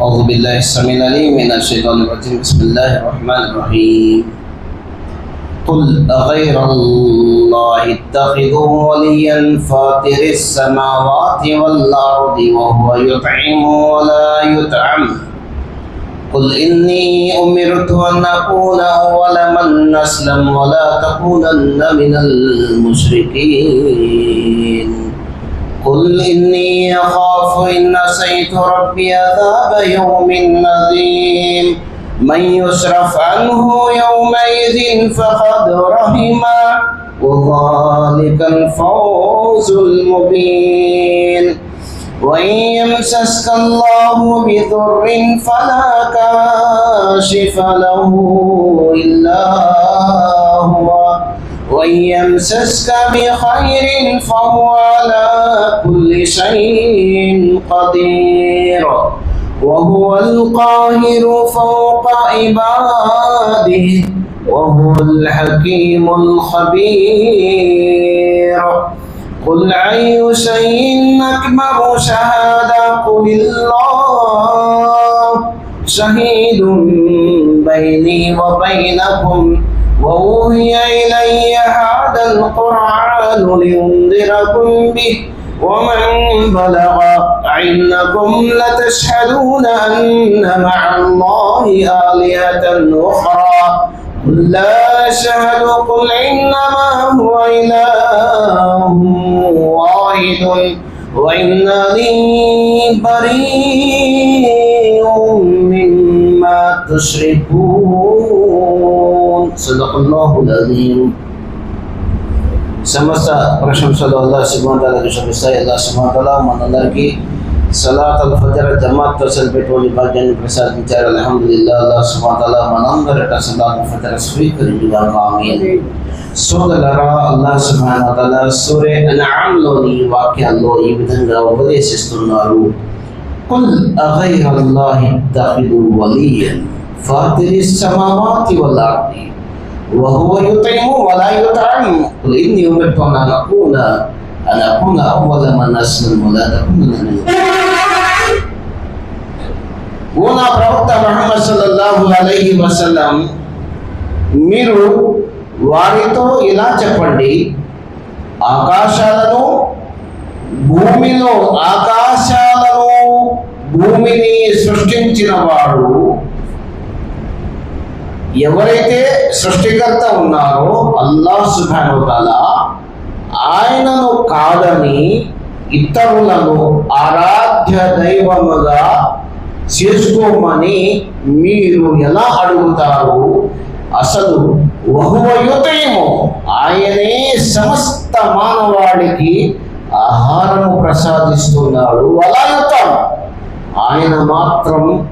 أعوذ بالله السميع العليم من الشيطان الرجيم. بسم الله الرحمن الرحيم. قل أغير الله اتخذ وليا فاطر السماوات والأرض وهو يطعم ولا يطعم. قل إني أمرت أن أكون أول من أسلم ولا تكونن من المشركين. قل إني أخاف إن عصيت ربي عذاب يوم عظيم. من يصرف عنه يومئذ فقد رحمه وذلك الفوز المبين. وإن يمسسك الله بضر فلا كاشف له إلا هو. وإن يمسسك بخير فهو على كل شيء قدير وهو القاهر فوق عباده وهو الحكيم الخبير قل أي شيء أكبر شهادة قل الله شهيد بيني وبينكم وأوهي إلي هذا القرآن لينذركم به. ومن بلغ إنكم لتشهدون أن مع الله آلهة أخرى. لا أشهد قل إنما هو إله واحد وإنني بريء مما تشركون صدق الله العظيم సమస్త ప్రశంసలు అల్లా సుమాతాలకు శమిస్తాయి అల్లా సుమాతల మనందరికీ సలాత్ అల్ ఫజర్ జమాత్తో సరిపెట్టుకుని భాగ్యాన్ని ప్రసాదించారు అల్హమ్దుల్లా అల్లా సుమాతల మనందరట సలాత్ ఫజర్ స్వీకరించుగా ఆమీన్ సోదరులరా అల్లా సుమాతల సూర్య అన్ఆమ్లోని వాక్యాల్లో ఈ విధంగా ఉపదేశిస్తున్నారు قل أغير الله اتخذ وليا فاطر السماوات والأرض وهو يطعم ولا يطعم قل إني أمرت أن أكون أن أكون أول من أسلم ولا تكونن من ఓ నా ప్రవక్త మహమ్మద్ సల్లల్లాహు అలైహి వసల్లం మీరు వారితో ఇలా చెప్పండి ఆకాశాలను భూమిలో ఆకాశాలను భూమిని సృష్టించిన వాడు ఎవరైతే సృష్టికర్త ఉన్నారో అల్లాహ్ సుభానుతాల ఆయనను కాదని ఇతరులను ఆరాధ్య దైవముగా చేసుకోమని మీరు ఎలా అడుగుతారు? అసలు వహువయుతేమో ఆయనే సమస్త మానవాళికి ఆహారము ప్రసాదిస్తున్నాడు అలాయుతాం ఆయన మాత్రం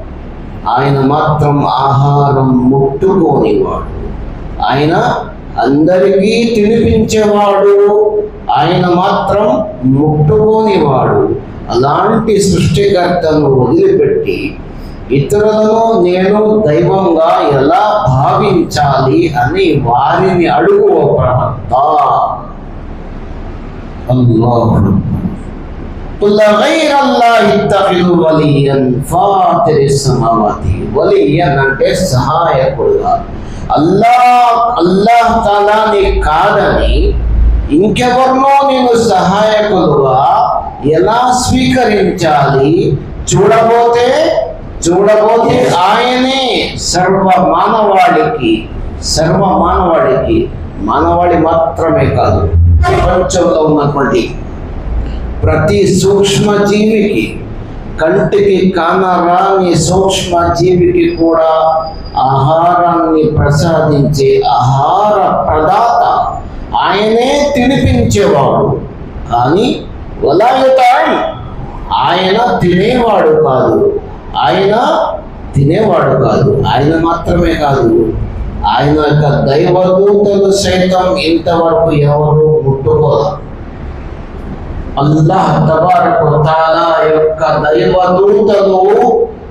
ఆయన మాత్రం ఆహారం ముట్టుకోనివాడు. ఆయన అందరికీ తినిపించేవాడు. ఆయన మాత్రం ముట్టుకోనివాడు. అలాంటి సృష్టికర్తను వదిలిపెట్టి ఇతరులను నేను దైవంగా ఎలా భావించాలి అని వారిని అడుగు ఓ ప్రవక్త అల్లాహు قل غير الله اتخذ وليا فاطر السماوات وليا అంటే సహాయకుడుగా అల్లాహ్ అల్లాహ్ తాలాని కాదని ఇంకెవరినో నేను సహాయకులుగా ఎలా స్వీకరించాలి చూడబోతే చూడబోతే ఆయనే సర్వ మానవాళికి సర్వ మానవాళికి మానవాళి మాత్రమే కాదు ప్రపంచంలో ఉన్నటువంటి ప్రతి సూక్ష్మ జీవికి కంటికి కానరాని సూక్ష్మ జీవికి కూడా ఆహారాన్ని ప్రసాదించే ఆహార ప్రదాత ఆయనే తినిపించేవాడు. కానీ వలాయుతాయి ఆయన తినేవాడు కాదు. ఆయన తినేవాడు కాదు. ఆయన మాత్రమే కాదు. ఆయన యొక్క దైవదూతలు సైతం ఇంతవరకు ఎవరు ముట్టుకోలేదు అల్లాహ్ తబారక తాలా యొక్క దైవదూతలు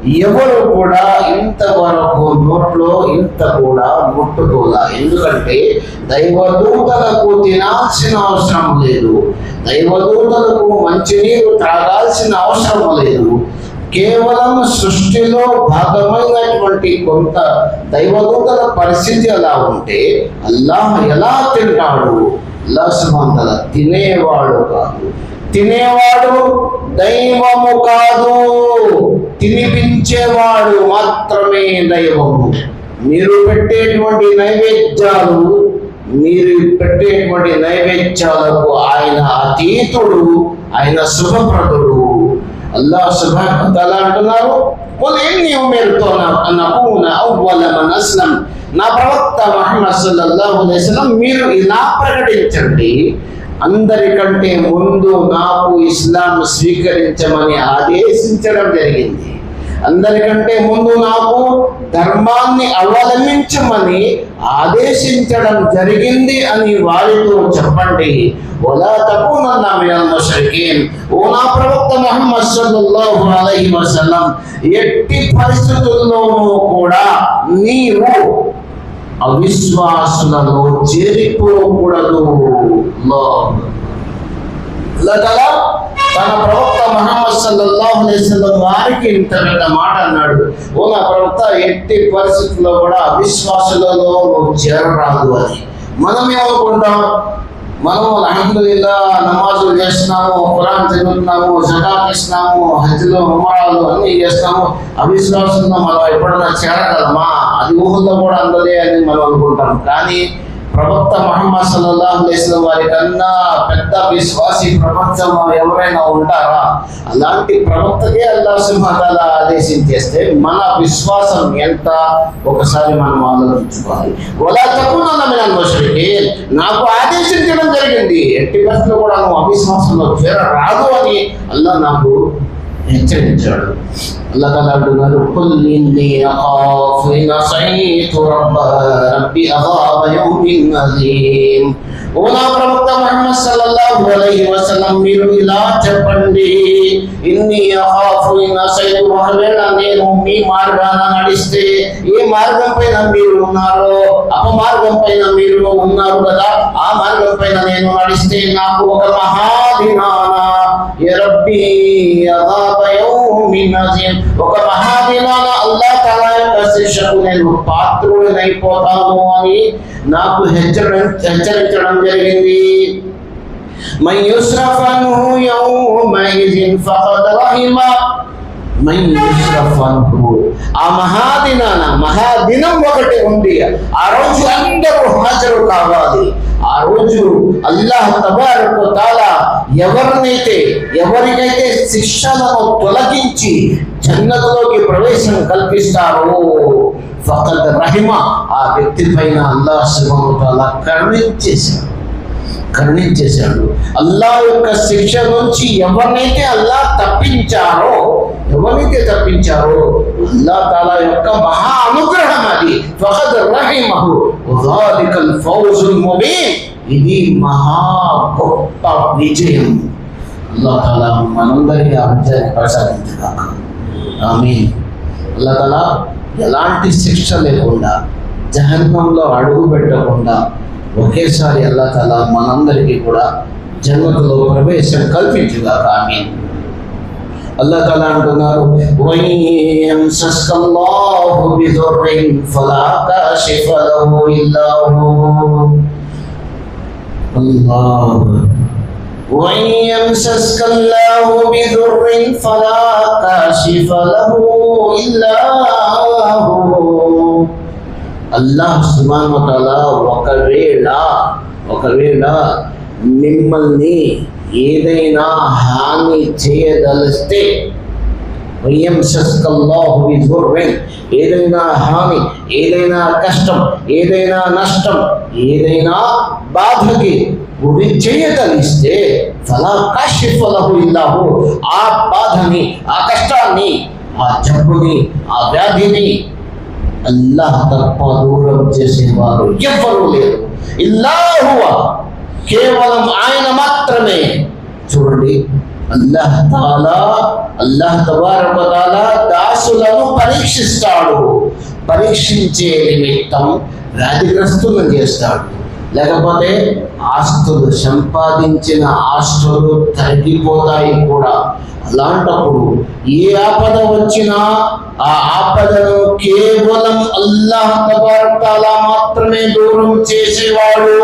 ఎవరు కూడా ఇంతవరకు నోట్లో ఇంత కూడా ముట్టుకోలా. ఎందుకంటే దైవదూతలకు తినాల్సిన అవసరం లేదు. దైవదూతలకు మంచినీరు త్రాగాల్సిన అవసరం లేదు. కేవలం సృష్టిలో భాగమైనటువంటి కొంత దైవదూతల పరిస్థితి ఎలా ఉంటే అల్లాహ్ ఎలా తింటాడు? అల్లాహ్ సుమంతల తినేవాడు కాదు. తినేవాడు దైవము కాదు. తినిపించేవాడు మాత్రమే దైవము. మీరు పెట్టేటువంటి నైవేద్యాలు మీరు పెట్టేటువంటి నైవేద్యాలకు ఆయన అతీతుడు ఆయన శుభప్రదుడు. అల్లా సుభాల అంటున్నారు. "కుల్ ఇన్ని ఉమిర్తు అన్ అకూన అవ్వల అస్లం." నా ప్రవక్త మహమ్మద్ సల్లల్లాహు మీరు ఇలా ప్రకటించండి. అందరికంటే ముందు నాకు ఇస్లాం స్వీకరించమని ఆదేశించడం జరిగింది. అందరికంటే ముందు నాకు ధర్మాన్ని అవలంబించమని ఆదేశించడం జరిగింది అని వారితో చెప్పండి. వలా తకునన్న మినల్ ముష్రికీన్. ఓ నా ప్రవక్త ముహమ్మద్ సల్లల్లాహు అలైహి వసల్లం ఎట్టి పరిస్థితుల్లోనూ కూడా నీవు అవిశ్వాసులను చేరిపోకూడదు. అల్లాహ్ తన ప్రవక్త మహమ్మద్ సల్లల్లాహు అలైహి వారికి ఇంత పెద్ద మాట అన్నాడు. ఓ నా ప్రవక్త ఎట్టి పరిస్థితుల్లో కూడా అవిశ్వాసులలో నువ్వు చేరరాదు అని. మనం ఏమనుకుంటాం మనం అల్హమ్దులిల్లా నమాజులు చేస్తున్నాము ఖురాన్ చదువుతున్నాము జకాత్ ఇస్తున్నాము హజ్లు ఉమరాలు అన్నీ చేస్తున్నాము. అవిశ్వాసంలో మనం ఎప్పుడైనా చేరగలమా? అది ఊహల్లో కూడా అందదే అని మనం అనుకుంటాం. కానీ ప్రవక్త మహమ్మద్ సల్లల్లాహు అలైహి వారి కన్నా పెద్ద విశ్వాసి ప్రపంచంలో ఎవరైనా ఉంటారా? అలాంటి ప్రవక్తకే అల్లా సింహతాల ఆదేశించేస్తే మన విశ్వాసం ఎంత? ఒకసారి మనం ఆలోచించుకోవాలి. ఒలా తక్కువ మినల్ ముష్రికీన్. నాకు ఆదేశించడం జరిగింది. ఎట్టి పరిస్థితుల్లో కూడా నువ్వు అవిశ్వాసంలో చేరరాదు అని అల్లా నాకు హెచ్చరించాడు అల్లా తల అంటున్నారు కుల్ ఇన్ని అఖాఫు ఇన్ అసైతు రబ్బ రబ్బి అదాబ యౌమిన్ అజీమ్ ఓ నా ప్రవక్త ముహమ్మద్ సల్లల్లాహు అలైహి వసల్లం మీరు ఇలా చెప్పండి ఇన్ని ఒకవేళ నేను మీ మార్గాన నడిస్తే ఏ మార్గం పైన మీరు ఉన్నారో అపమార్గం పైన మీరు ఉన్నారు కదా ఆ మార్గం పైన నేను నడిస్తే నాకు ఒక మహాదినాన యా ఒక మహాదినాన అల్లా తల యొక్క శిక్షకు నేను పాత్రుడినైపోతాను అని నాకు హెచ్చరి హెచ్చరించడం జరిగింది. మై يصرف عنه يومئذ فقد رحمه ఆ మహాదినాన మహాదినం ఒకటి ఉంది. ఆ రోజు అందరూ హాజరు కావాలి. ఆ రోజు అల్లాహ్ తబారకు తాలా ఎవరినైతే ఎవరికైతే శిక్షలను తొలగించి జన్నతలోకి ప్రవేశం కల్పిస్తారో ఫకత్ రహిమ ఆ వ్యక్తి పైన అల్లాహ్ శివము తాలా కరుణించేశాడు. కరుణించేశాడు అల్లా యొక్క శిక్ష నుంచి ఎవరినైతే అల్లా తప్పించారో ఎవరినైతే తప్పించారో అల్లా తాలా యొక్క మహా అనుగ్రహం అది. ఫహద్ రహిమహు. వదాలికల్ ఫౌజుల్ ముబీన్. ఇది మహా గొప్ప విజయం. అల్లా తాలా మనందరికీ ఆ విజయాన్ని ప్రసాదించగాక. ఆమీన్. అల్లా తాలా ఎలాంటి శిక్ష లేకుండా జహన్మంలో అడుగు పెట్టకుండా ఒకేసారి అల్లా తల మనందరికీ కూడా జన్మతలో ప్రవేశం కల్పించుగాక ఆమె అల్లా తల అంటున్నారు ఫలా కాశిఫలహు ఇల్లాహు అల్లాహ్ సుబ్హానహు ఒకవేళ ఒకవేళ మిమ్మల్ని ఏదైనా హాని చేయదలిస్తే ఏదైనా హాని ఏదైనా కష్టం ఏదైనా నష్టం ఏదైనా బాధకి గురి చేయదలిస్తే ఫలా కాశిఫలహు ఇల్లాహు. ఆ బాధని ఆ కష్టాన్ని ఆ జబ్బుని ఆ వ్యాధిని అల్లాహ్ తప్ప దూరం చేసేవారు ఎవ్వరూ లేరు. ఇల్లాహువ కేవలం ఆయన మాత్రమే. చూడండి అల్లాహ్ తాలా అల్లాహ్ తబారక తాలా దాసులను పరీక్షిస్తాడు. పరీక్షించే నిమిత్తం వ్యాధిగ్రస్తులను చేస్తాడు. లేకపోతే ఆస్తులు సంపాదించిన ఆస్తులు తగ్గిపోతాయి కూడా. అలాంటప్పుడు ఏ ఆపద వచ్చినా ఆ ఆపదను కేవలం అల్లాహ్ తబారకాల మాత్రమే దూరం చేసేవాడు.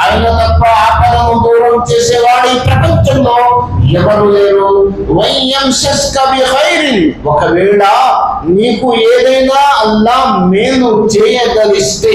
ఆయన తప్ప ఆపదను దూరం చేసేవాడు ఈ ప్రపంచంలో ఎవరు లేరు. ఒకవేళ నీకు ఏదైనా అల్లా మేలు చేయగలిస్తే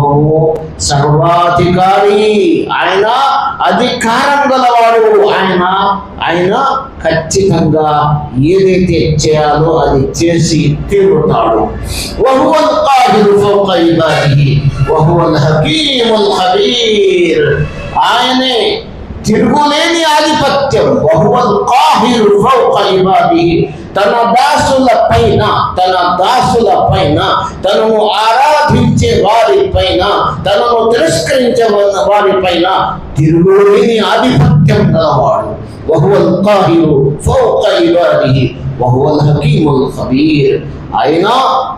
సర్వాధికారి. ఆయన అధికారం గలవాడు. ఆయన ఆయన ఖచ్చితంగా ఏదైతే చేయాలో అది చేసి తీరుతాడు. ఆయనే తిరుగులేని ఆధిపత్యం. బహువల్ కాహిరు ఫౌక ఇబాదిహి తన దాసుల పైన తన దాసుల పైన తనను ఆరాధించే వారి పైన తనను తిరస్కరించే వారి పైన తిరుగులేని ఆధిపత్యం గలవాడు వహువల్ కాహిరు ఫౌక ఇబాదిహి వహువల్ హకీముల్ ఖబీర్ ఆయన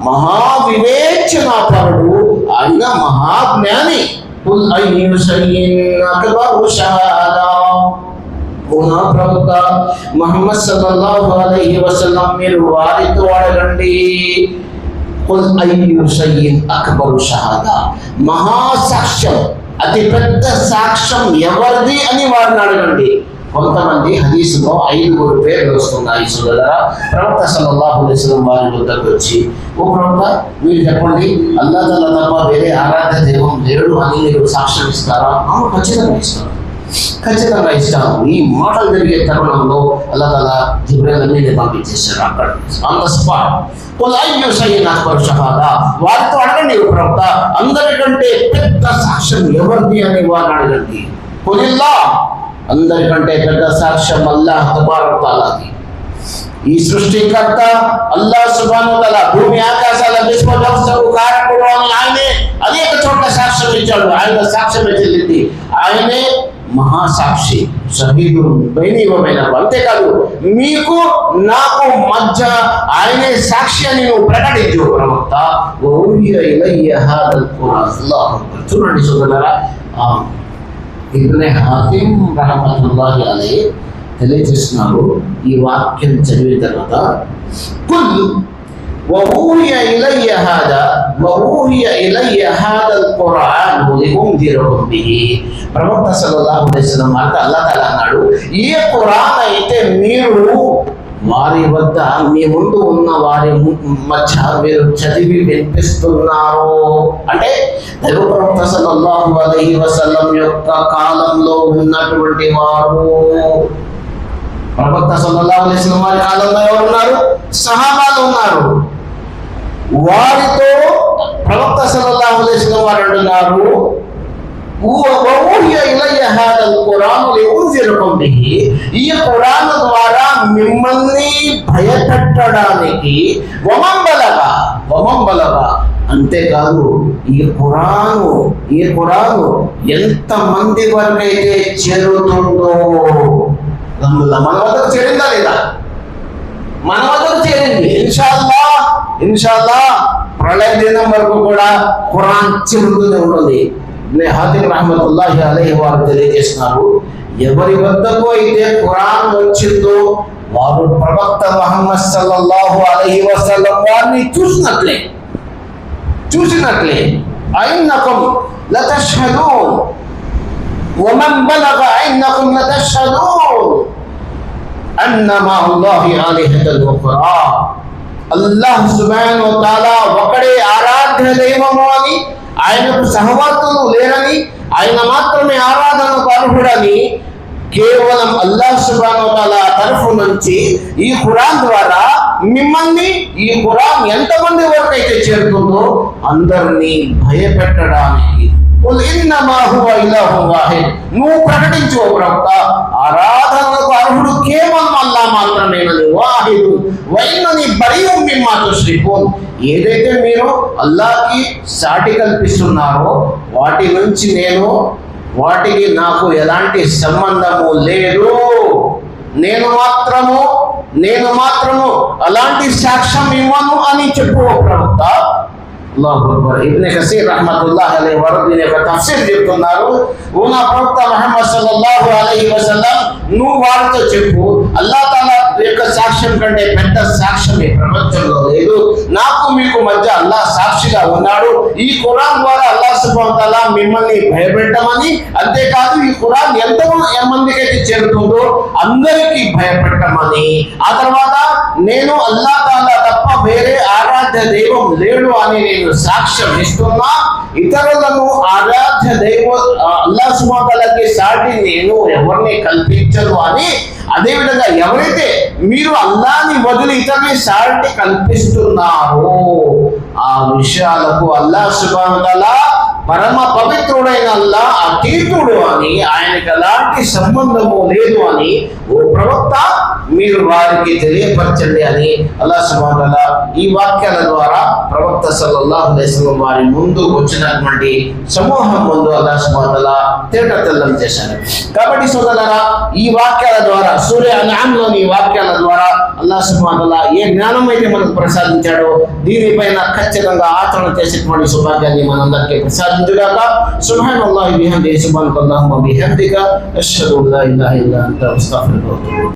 మహా వివేచనాపరుడు ఆయన మహాజ్ఞాని కుల్ అయ్యు సయ్యిన్ అక్బరు షహాదా ఓనా ప్రవక్త మహమ్మద్ సల్లల్లాహు అలైహి వసల్లం మీరు వారితో అడగండి. కుల్ అయ్యు షయ్యిన్ అక్బరు షహాదా. మహాసాక్ష్యం అతి పెద్ద సాక్ష్యం ఎవరిది అని వారిని అడగండి. కొంతమంది హదీసులో ఐదుగురు పేర్లు వస్తున్నాయి సోదరా ప్రవక్త సల్లల్లాహు అలైహి వసల్లం వారి వద్దకు వచ్చి ఓ ప్రవక్త మీరు చెప్పండి అల్లా తల తప్ప వేరే ఆరాధ్య దైవం లేడు అని మీరు సాక్ష్యం ఇస్తారా? అవును ఖచ్చితంగా ఇస్తారు ఖచ్చితంగా ఇస్తాను ఈ మాటలు జరిగే తరుణంలో అల్లా తల జిబ్రేలన్నీ పంపించేశారు అక్కడ. ఆన్ ద స్పాట్ వారితో అడగండి ప్రవక్త. అందరికంటే పెద్ద సాక్ష్యం ఎవరిది అని వారిని అడగండి. కొనిల్లా అందరికంటే పెద్ద సాక్ష్యం అల్లాహ్ తబారక్ ఈ సృష్టికర్త అల్లాహ్ సుబ్హానహు తఆలా భూమి ఆకాశాల విశ్వవ్యవస్థకు కారకుడు అని ఆయనే అనేక చోట్ల సాక్ష్యం ఇచ్చాడు. ఆయన సాక్ష్యం చెల్లింది. ఆయనే మహాసాక్షి షహీదు దైవమైన అంతేకాదు మీకు నాకు మధ్య ఆయనే సాక్షి అని నువ్వు ప్రకటించు ప్రవక్త ఓహియ ఇలయ్య హాదల్ ఖురాన్ అల్లాహు అక్బర్. చూడండి సోదరులారా ఆ, ఇబ్నే హాతిం రహమతుల్లాహి అలై తెలియజేస్తున్నారు ఈ వాక్యం చదివిన తర్వాత కుల్ وأوحي إلي هذا وأوحي إلي هذا القرآن لأنذركم به ప్రవక్త సల్లల్లాహు అలైహి వసల్లం మాట అల్లా తాలా అన్నాడు ఏ ఖురాన్ అయితే మీరు వారి వద్ద మీ ముందు ఉన్న వారి ము- మధ్య మీరు చదివి వినిపిస్తున్నారు అంటే దైవ ప్రవక్త సల్లల్లాహు అలైహి వసల్లం యొక్క కాలంలో ఉన్నటువంటి వారు ప్రవక్త సల్లల్లాహు అలైహి వసల్లం వారి కాలంలో ఎవరు ఉన్నారు సహాబాలు ఉన్నారు వారితో ప్రవక్త సల్లల్లాహు అలైహి వారు అంటున్నారు ఈ పురాణ ద్వారా మిమ్మల్ని భయపెట్టడానికి వమంబలగా వమంబలగా అంతేకాదు ఈ పురాణు ఈ పురాణు ఎంత మంది వరకైతే చేరుతుందో మన వద్దకు చేరిందా లేదా? మన వద్దకు చేరింది. ఇన్షాల్లా ఇన్షాల్లా ప్రళయ దినం వరకు కూడా ఖురాన్ చెరుతూనే ఉంటుంది ఇబ్నే హాతిమ్ రహమతుల్లాహి అలైహి వారు తెలియజేస్తున్నారు ఎవరి వద్దకు అయితే ఖురాన్ వచ్చిందో వారు ప్రవక్త మహమ్మద్ సల్లల్లాహు అలైహి వసల్లం వారిని చూసినట్లే చూసినట్లే అయినకం లతష్హదూన్ ومن بلغ انكم لتشهدون أن مع الله آلهة أخرى అల్లాహ్ సుబాన్ తాలా ఒకడే ఆరాధ్య దైవము అని ఆయనకు సహవర్తులు లేరని ఆయన మాత్రమే ఆరాధనకు అర్హుడని కేవలం అల్లాహ్ సుబాన్ తాలా తరఫు నుంచి ఈ ఖురాన్ ద్వారా మిమ్మల్ని ఈ ఖురాన్ ఎంతమంది వరకు అయితే చేరుతుందో అందరినీ భయపెట్టడానికి నువ్వు ప్రకటించు ప్రవక్త ఆరాధనకు అర్హుడు కేవలం అల్లా మాత్రమే వాహిదు. వైనని బరియు మిమ్మాతో శ్రీకోన్ ఏదైతే మీరు అల్లాకి సాటి కల్పిస్తున్నారో వాటి నుంచి నేను వాటికి నాకు ఎలాంటి సంబంధము లేదు. నేను మాత్రము నేను మాత్రము అలాంటి సాక్ష్యం ఇవ్వను అని చెప్పు ప్రభుత్వ ఇబ్న్ కసీర్ రహమతుల్లాహి అలైహి వరద్ దీని యొక్క తఫ్సీర్ చెప్తున్నారు ఓ ప్రవక్త మహమ్మద్ సల్లల్లాహు అలైహి వసల్లం నువ్వు వాళ్ళతో చెప్పు. అల్లా తాలా యొక్క సాక్ష్యం కంటే పెద్ద సాక్ష్యం ఈ ప్రపంచంలో లేదు. నాకు మీకు మధ్య అల్లా సాక్షిగా ఉన్నాడు. ఈ ఖురాన్ ద్వారా అల్లా సుబ్హానహు మిమ్మల్ని భయపెట్టమని అంతేకాదు ఈ ఖురాన్ ఎంత మందికి అయితే చేరుతుందో అందరికీ భయపెట్టమని. ఆ తర్వాత నేను అల్లా తాలా తప్ప వేరే ఆరాధ్య దైవం లేడు అని నేను సాక్ష్యం ఇస్తున్నా. ఇతరులను ఆరాధ్య దైవ అల్లా సుమాతలకి సాటి నేను ఎవరిని కల్పించను అని అదేవిధంగా ఎవరైతే మీరు అల్లాని వదిలి ఇతరుని సాటి కల్పిస్తున్నారో ఆ విషయాలకు అల్లా సుబాన్ పరమ పవిత్రుడైన అల్లా అతీతుడు అని ఆయనకి ఎలాంటి సంబంధము లేదు అని ఓ ప్రవక్త మీరు వారికి తెలియపరచండి అని అల్లా సుబాన్ ఈ వాక్యాల ద్వారా ప్రవక్త సల్లల్లాహు వారి ముందు వచ్చినటువంటి సమూహం ముందు అల్లా సుబాన్ తేట తెల్లం చేశారు. కాబట్టి సోదరులారా ఈ వాక్యాల ద్వారా సూర్య అనాంలోని ఈ వాక్యాల ద్వారా అల్లా సుబాన్ ఏ జ్ఞానం అయితే మనకు ప్రసాదించాడో దీనిపైన ఖచ్చితంగా ఆచరణ చేసేటువంటి సౌభాగ్యాన్ని మనందరికీ ప్రసాదించుగాక. సుభాన్ అల్లాహి బిహమ్దిహి సుబ్హానక అల్లాహుమ్మ బిహమ్దిక అష్హదు అన్ లా ఇలాహ ఇల్లా అంత